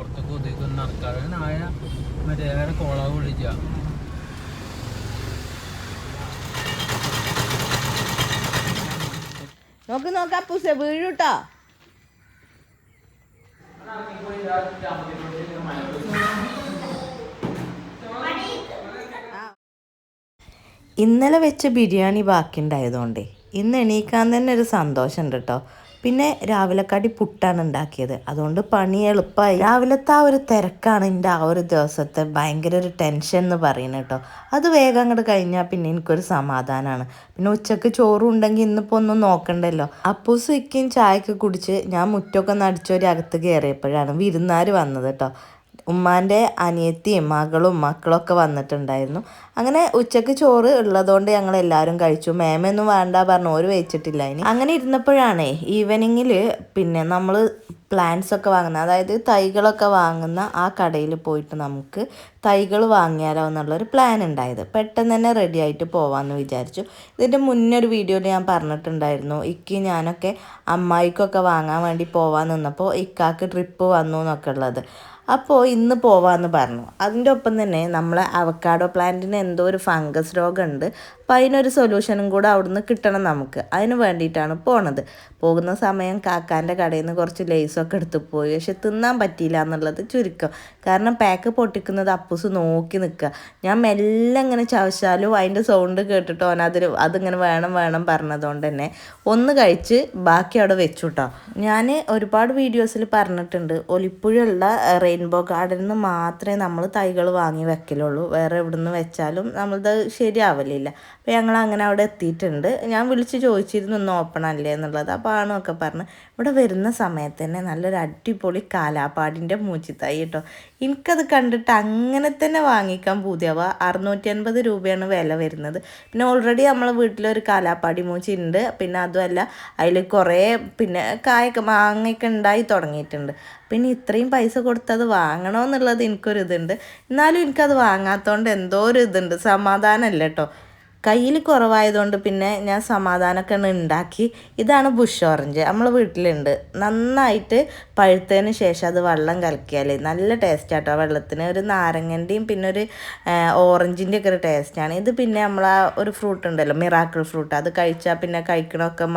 പുറത്തേക്ക് ഒതുക്കുന്ന നടക്കാതെ നായ മറ്റേ വേറെ കോളാവ് വിളിക്കുക. നോക്ക് നോക്ക പൂസ വീഴൂട്ടോ. ഇന്നലെ വെച്ച ബിരിയാണി ബാക്കിയുണ്ടായതുകൊണ്ടേ ഇന്ന് എണീക്കാൻ തന്നെ ഒരു സന്തോഷമുണ്ട് കേട്ടോ. പിന്നെ രാവിലെ കടി പുട്ടാണ് ഉണ്ടാക്കിയത്. അതുകൊണ്ട് പണി എളുപ്പമായി രാവിലത്തെ ആ ഒരു തിരക്കാണ് എന്റെ ആ ഒരു ദിവസത്തെ ഭയങ്കര ഒരു ടെൻഷൻ എന്ന് പറയുന്നത് കേട്ടോ. അത് വേഗം അങ്ങോട്ട് കഴിഞ്ഞാൽ പിന്നെ എനിക്കൊരു സമാധാനമാണ് പിന്നെ ഉച്ചയ്ക്ക് ചോറും ഉണ്ടെങ്കിൽ ഇന്നിപ്പോൾ ഒന്നും നോക്കണ്ടല്ലോ. അപ്പൂസ് ഇക്കും ചായയൊക്കെ കുടിച്ച് ഞാൻ മുറ്റമൊക്കെ ഒന്ന് അടിച്ചൊരു അകത്ത് കയറിയപ്പോഴാണ് വിരുന്നാർ വന്നത് കേട്ടോ. ഉമ്മാന്റെ അനിയത്തിയും മകളും മക്കളൊക്കെ വന്നിട്ടുണ്ടായിരുന്നു. അങ്ങനെ ഉച്ചയ്ക്ക് ചോറ് ഉള്ളതുകൊണ്ട് ഞങ്ങൾ എല്ലാവരും കഴിച്ചു. മേമയൊന്നും വേണ്ട പറഞ്ഞു. ഒരു വെച്ചിട്ടില്ല ഇനി. അങ്ങനെ ഇരുന്നപ്പോഴാണേ ഈവനിങ്ങിൽ പിന്നെ നമ്മൾ പ്ലാന്റ്സ് ഒക്കെ വാങ്ങുന്ന അതായത് തൈകളൊക്കെ വാങ്ങുന്ന ആ കടയിൽ പോയിട്ട് നമുക്ക് തൈകൾ വാങ്ങിയാലോ എന്നുള്ളൊരു പ്ലാൻ ഉണ്ടായത്. പെട്ടെന്ന് തന്നെ റെഡി ആയിട്ട് പോവാമെന്ന് വിചാരിച്ചു. ഇതിന്റെ മുന്നേ ഒരു വീഡിയോയിൽ ഞാൻ പറഞ്ഞിട്ടുണ്ടായിരുന്നു. ഇക്ക് ഞാനൊക്കെ അമ്മായിക്കൊക്കെ വാങ്ങാൻ വേണ്ടി പോവാൻ നിന്നപ്പോൾ ഇക്കാക്ക് ട്രിപ്പ് വന്നു എന്നൊക്കെ ഉള്ളത്. അപ്പോൾ ഇന്ന് പോവാന്ന് പറഞ്ഞു. അതിന്റെ ഒപ്പം തന്നെ നമ്മൾ അവക്കാഡോ പ്ലാന്റിന് എന്തോ ഒരു ഫംഗസ് രോഗമുണ്ട്. അപ്പോൾ അതിനൊരു സൊല്യൂഷനും കൂടെ അവിടുന്ന് കിട്ടണം നമുക്ക്. അതിന് വേണ്ടിയിട്ടാണ് പോണത്. പോകുന്ന സമയം കാക്കാന്റെ കടയിൽ നിന്ന് കുറച്ച് ലേസൊക്കെ എടുത്ത് പോയി. പക്ഷെ തിന്നാൻ പറ്റിയില്ല എന്നുള്ളത് ചുരുക്കം. കാരണം പാക്ക് പൊട്ടിക്കുന്നത് അപ്പൂസ് നോക്കി നിൽക്കുക. ഞാൻ മെല്ലെ ഇങ്ങനെ ചവച്ചാലും അതിന്റെ സൗണ്ട് കേട്ടിട്ട് ഓൻ അതിൽ അതിങ്ങനെ വേണം വേണം പറഞ്ഞതുകൊണ്ട് തന്നെ ഒന്ന് കഴിച്ച് ബാക്കി അവിടെ വെച്ചു കേട്ടോ ഞാൻ ഒരുപാട് വീഡിയോസിൽ പറഞ്ഞിട്ടുണ്ട്. ഒലിപ്പുഴയുള്ള റെയിൻബോ ഗാർഡനിൽ നിന്ന് മാത്രമേ നമ്മൾ തൈകൾ വാങ്ങി വെക്കലുള്ളൂ. വേറെ എവിടെ നിന്ന് വെച്ചാലും നമ്മളത് ശരിയാവലില്ല. അപ്പോൾ ഞങ്ങൾ അങ്ങനെ അവിടെ എത്തിയിട്ടുണ്ട്. ഞാൻ വിളിച്ച് ചോദിച്ചിരുന്നു ഒന്ന് ഓപ്പൺ അല്ലേ? എന്നുള്ളത്. അപ്പോൾ ആണൊക്കെ പറഞ്ഞ് ഇവിടെ വരുന്ന സമയത്ത് തന്നെ നല്ലൊരു അടിപൊളി കാലാപ്പാടിന്റെ മൂച്ചിത്തായി കേട്ടോ എനിക്കത് കണ്ടിട്ട് അങ്ങനെ തന്നെ വാങ്ങിക്കാൻ പൂതിയാവുക അറുന്നൂറ്റി അൻപത് രൂപയാണ് വില വരുന്നത്. പിന്നെ ഓൾറെഡി നമ്മളെ വീട്ടിലൊരു കാലാപ്പാടി മൂച്ചി ഉണ്ട് പിന്നെ അതുമല്ല അതിൽ കുറേ പിന്നെ കായൊക്കെ മാങ്ങയൊക്കെ ഉണ്ടായി തുടങ്ങിയിട്ടുണ്ട്. പിന്നെ ഇത്രയും പൈസ കൊടുത്തത് വാങ്ങണമെന്നുള്ളത് എനിക്കൊരു ഇതുണ്ട് എന്നാലും എനിക്കത് വാങ്ങാത്തതുകൊണ്ട് എന്തോ ഒരു ഇതുണ്ട് സമാധാനമല്ല കേട്ടോ കയ്യിൽ കുറവായതുകൊണ്ട് പിന്നെ ഞാൻ സമാധാനമൊക്കെ ഉണ്ടാക്കി. ഇതാണ് ബുഷ് ഓറഞ്ച്. നമ്മളെ വീട്ടിലുണ്ട്. നന്നായിട്ട് പഴുത്തതിന് ശേഷം അത് വെള്ളം കലക്കിയാൽ നല്ല ടേസ്റ്റ് ആട്ടോ. വെള്ളത്തിന് ഒരു നാരങ്ങന്റെയും പിന്നെ ഒരു ഓറഞ്ചിന്റെ ഒക്കെ ഒരു ടേസ്റ്റാണ് ഇത് പിന്നെ നമ്മൾ ഒരു ഫ്രൂട്ട് ഉണ്ടല്ലോ മിറാക്കിൾ ഫ്രൂട്ട് അത് കഴിച്ചാൽ പിന്നെ കഴിക്കണമൊക്കെ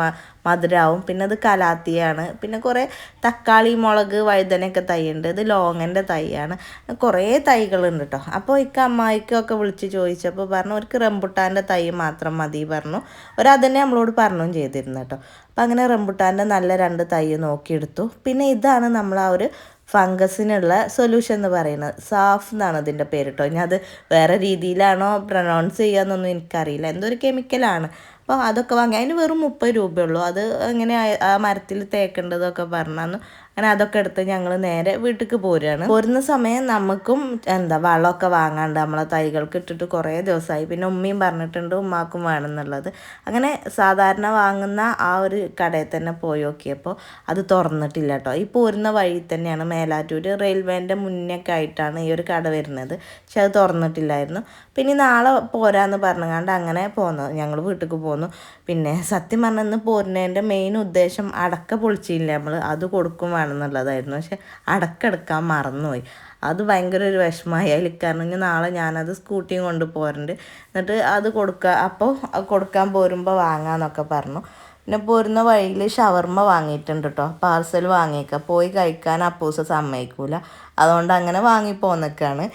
മധുരമാവും പിന്നെ അത് കലാത്തിയാണ്. പിന്നെ കുറേ തക്കാളി മുളക് വഴുതനയൊക്കെ തൈയുണ്ട്. ഇത് ലോങ്ങന്റെ തൈയാണ്. കുറേ തൈകളുണ്ട് കേട്ടോ. അപ്പോൾ ഇക്ക അമ്മായിക്കൊക്കെ വിളിച്ച് ചോദിച്ചപ്പോൾ പറഞ്ഞു അവർക്ക് റംബുട്ടാന്റെ തൈ മാത്രം മതി പറഞ്ഞു. ഒരതന്നെ നമ്മളോട് പറഞ്ഞു ചെയ്തിരുന്നു കേട്ടോ. അപ്പം അങ്ങനെ റംബുട്ടാന്റെ നല്ല രണ്ട് തൈ നോക്കിയെടുത്തു. പിന്നെ ഇതാണ് നമ്മൾ ആ ഒരു ഫംഗസിനുള്ള സൊല്യൂഷൻ എന്ന് പറയുന്നത്. സാഫ് എന്നാണ് അതിന്റെ പേര് കേട്ടോ. ഇനി അത് വേറെ രീതിയിലാണോ പ്രൊനൗൺസ് ചെയ്യാന്നൊന്നും എനിക്കറിയില്ല. എന്തോ ഒരു കെമിക്കലാണ്. അപ്പോൾ അതൊക്കെ വാങ്ങി. അതിന് വെറും മുപ്പത് രൂപയുള്ളൂ. അത് എങ്ങനെ ആ- മരത്തിൽ തേക്കേണ്ടതൊക്കെ പറഞ്ഞു അങ്ങനെ അതൊക്കെ എടുത്ത് ഞങ്ങൾ നേരെ വീട്ടിലേക്ക് പോരുകയാണ്. പോരുന്ന സമയം നമുക്കും എന്താ വളമൊക്കെ വാങ്ങാണ്ട് നമ്മളെ തൈകൾക്ക് ഇട്ടിട്ട് കുറേ ദിവസമായി. പിന്നെ ഉമ്മയും പറഞ്ഞിട്ടുണ്ട് ഉമ്മാക്കും വേണമെന്നുള്ളത് അങ്ങനെ സാധാരണ വാങ്ങുന്ന ആ ഒരു കടയിൽ തന്നെ പോയി നോക്കിയപ്പോൾ അത് തുറന്നിട്ടില്ല കേട്ടോ. ഈ പോരുന്ന വഴി തന്നെയാണ് മേലാറ്റൂർ റെയിൽവേന്റെ മുന്നൊക്കെ ആയിട്ടാണ് ഈ ഒരു കട വരുന്നത്. പക്ഷെ അത് തുറന്നിട്ടില്ലായിരുന്നു. പിന്നെ നാളെ പോരാന്ന് പറഞ്ഞുകൊണ്ട് അങ്ങനെ പോന്നത് ഞങ്ങൾ വീട്ടിലേക്ക് പോന്നു. പിന്നെ സത്യം പറഞ്ഞാൽ ഇന്ന് പോരുന്നതിന്റെ മെയിൻ ഉദ്ദേശം അടക്ക പൊളിച്ചില്ല നമ്മൾ അത് കൊടുക്കും വേണമെന്നുള്ളതായിരുന്നു. പക്ഷെ അടക്ക എടുക്കാൻ മറന്നുപോയി. അത് ഭയങ്കര ഒരു വിഷമമായി. അതിൽ കാരണം നാളെ ഞാനത് സ്കൂട്ടിയും കൊണ്ട് പോരുന്നുണ്ട് എന്നിട്ട് അത് കൊടുക്കുക അപ്പോൾ കൊടുക്കാൻ പോരുമ്പോൾ വാങ്ങാന്നൊക്കെ പറഞ്ഞു. പിന്നെ പോരുന്ന വഴിയിൽ ഷവർമ്മ വാങ്ങിയിട്ടുണ്ട് കേട്ടോ പാർസൽ വാങ്ങിയേക്കാം. പോയി കഴിക്കാൻ അപ്പൂസ സമ്മതിക്കൂല. അതുകൊണ്ട് അങ്ങനെ വാങ്ങി പോന്നേക്കാണ്.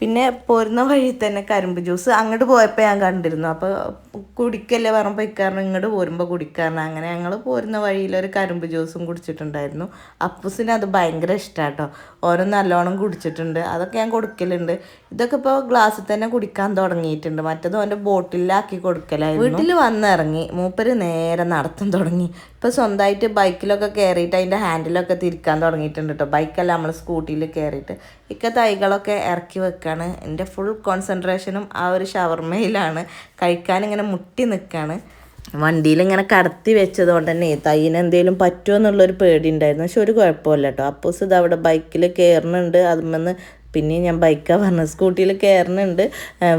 പിന്നെ പോരുന്ന വഴി തന്നെ കരിമ്പ് ജ്യൂസ് അങ്ങോട്ട് പോയപ്പോൾ ഞാൻ കണ്ടിരുന്നു. അപ്പോൾ കുടിക്കല്ലേ പറയുമ്പോൾ ഇക്കാരണം ഇങ്ങോട്ട് പോരുമ്പോൾ കുടിക്കാരണം അങ്ങനെ ഞങ്ങൾ പോരുന്ന വഴിയിൽ ഒരു കരിമ്പ് ജ്യൂസും കുടിച്ചിട്ടുണ്ടായിരുന്നു. അപ്പൂസിന് അത് ഭയങ്കര ഇഷ്ടമാട്ടോ ഓരോ നല്ലോണം കുടിച്ചിട്ടുണ്ട്. അതൊക്കെ ഞാൻ കൊടുക്കലുണ്ട്. ഇതൊക്കെ ഇപ്പോൾ ഗ്ലാസ്സിൽ തന്നെ കുടിക്കാൻ തുടങ്ങിയിട്ടുണ്ട്. മറ്റത് അവന്റെ ബോട്ടിലാക്കി കൊടുക്കലായിരുന്നു. വീട്ടിൽ വന്നിറങ്ങി. മൂപ്പര് നേരെ നടത്തം തുടങ്ങി. ഇപ്പോൾ സ്വന്തമായിട്ട് ബൈക്കിലൊക്കെ കയറിയിട്ട് അതിന്റെ ഹാൻഡിലൊക്കെ തിരിക്കാൻ തുടങ്ങിയിട്ടുണ്ട് കേട്ടോ ബൈക്കല്ല നമ്മൾ സ്കൂട്ടിയിൽ കയറിയിട്ട് ഇക്ക തൈകളൊക്കെ ഇറക്കി വെക്കാണ്. എന്റെ ഫുൾ കോൺസെൻട്രേഷനും ആ ഒരു ഷവർമയിലാണ്. കഴിക്കാൻ ഇങ്ങനെ മുട്ടി നിൽക്കുകയാണ് വണ്ടിയിൽ ഇങ്ങനെ കടത്തി വെച്ചത് കൊണ്ട് തന്നെ തൈന് എന്തെങ്കിലും പറ്റുമോ എന്നുള്ളൊരു പേടി ഉണ്ടായിരുന്നു. പക്ഷെ ഒരു കുഴപ്പമില്ല കേട്ടോ അപ്പോസ് ഇത് അവിടെ ബൈക്കിൽ കയറുന്നുണ്ട് അതുമെന്ന് പിന്നെ ഞാൻ ബൈക്കാണ് പറഞ്ഞത്. സ്കൂട്ടിയിൽ കയറുന്നുണ്ട്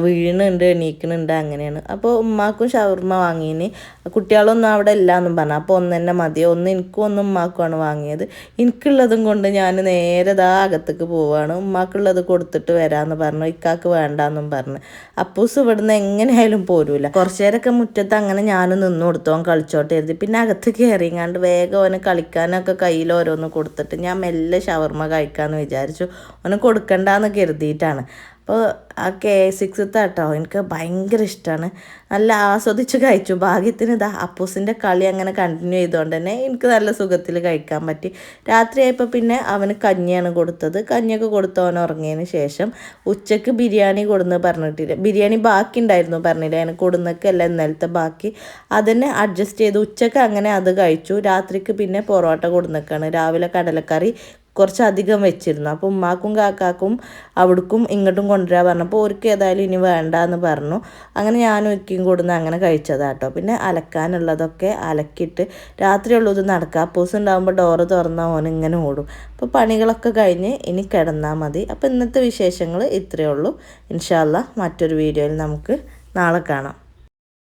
വീഴുന്നുണ്ട് എണീക്കുന്നുണ്ട് അങ്ങനെയാണ്. അപ്പോൾ ഉമ്മാക്കും ഷവർമ്മ വാങ്ങിയിന് കുട്ടികളൊന്നും അവിടെ ഇല്ല എന്നും പറഞ്ഞു. അപ്പോൾ ഒന്ന് തന്നെ മതിയോ ഒന്ന് എനിക്കും ഒന്ന് ഉമ്മാക്കുമാണ് വാങ്ങിയത്. എനിക്കുള്ളതും കൊണ്ട് ഞാൻ നേരെ ദാ അകത്തേക്ക് പോവുകയാണ് ഉമ്മാക്കുള്ളത് കൊടുത്തിട്ട് വരാമെന്ന് പറഞ്ഞു. ഇക്കാക്ക് വേണ്ടാന്നും പറഞ്ഞു. അപ്പൂസ് ഇവിടുന്ന് എങ്ങനെയായാലും പോരൂല. കുറച്ചു നേരമൊക്കെ മുറ്റത്ത് അങ്ങനെ ഞാനും നിന്ന് കൊടുത്തു. അവൻ കളിച്ചോട്ടെ എഴുതി പിന്നെ അകത്ത് കയറിങ്ങാണ്ട് വേഗം അവന് കളിക്കാനൊക്കെ കയ്യിൽ ഓരോന്ന് കൊടുത്തിട്ട് ഞാൻ മെല്ലെ ഷവർമ്മ കഴിക്കാമെന്ന് വിചാരിച്ചു. അവന് കൊടുക്കണ്ടെന്ന് കരുതിയിട്ടാണ്. അപ്പോൾ ആ കെ സിക്സ് കേട്ടോ എനിക്ക് ഭയങ്കര ഇഷ്ടമാണ് നല്ല ആസ്വദിച്ച് കഴിച്ചു. ഭാഗ്യത്തിന് ഇതാ അപ്പൂസിന്റെ കളി അങ്ങനെ കണ്ടിന്യൂ ചെയ്തുകൊണ്ട് തന്നെ എനിക്ക് നല്ല സുഖത്തിൽ കഴിക്കാൻ പറ്റി. രാത്രിയായപ്പോൾ പിന്നെ അവന് കഞ്ഞിയാണ് കൊടുത്തത്. കഞ്ഞിയൊക്കെ കൊടുത്ത് അവൻ ഉറങ്ങിയതിന് ശേഷം ഉച്ചയ്ക്ക് ബിരിയാണി കൊടുന്ന് പറഞ്ഞിട്ടില്ല. ബിരിയാണി ബാക്കി ഉണ്ടായിരുന്നു പറഞ്ഞില്ല. അതിന് കൊടുന്നൊക്കെയല്ല ഇന്നലത്തെ ബാക്കി. അതിനെ അഡ്ജസ്റ്റ് ചെയ്ത് ഉച്ചയ്ക്ക് അങ്ങനെ അത് കഴിച്ചു. രാത്രിക്ക് പിന്നെ പൊറോട്ട കൊടുന്നൊക്കെയാണ്. രാവിലെ കടലക്കറി കുറച്ചധികം വെച്ചിരുന്നു. അപ്പോൾ ഉമ്മാക്കും കാക്കാക്കും അവിടേക്കും ഇങ്ങോട്ടും കൊണ്ടുവരാൻ പറഞ്ഞപ്പോൾ അവർക്ക് ഏതായാലും ഇനി വേണ്ട എന്ന് പറഞ്ഞു. അങ്ങനെ ഞാനും ഒക്കെയും കൂടുന്ന അങ്ങനെ കഴിച്ചതാട്ടോ. പിന്നെ അലക്കാനുള്ളതൊക്കെ അലക്കിയിട്ട് രാത്രിയുള്ളത് നടക്കുക. അപ്പോസ് ഉണ്ടാകുമ്പോൾ ഡോറ് തുറന്നാൽ ഓൻ ഇങ്ങനെ ഓടും. അപ്പോൾ പണികളൊക്കെ കഴിഞ്ഞ് ഇനി കിടന്നാൽ മതി. അപ്പോൾ ഇന്നത്തെ വിശേഷങ്ങൾ ഇത്രയേ ഉള്ളൂ. ഇൻഷാല്ല മറ്റൊരു വീഡിയോയിൽ നമുക്ക് നാളെ കാണാം.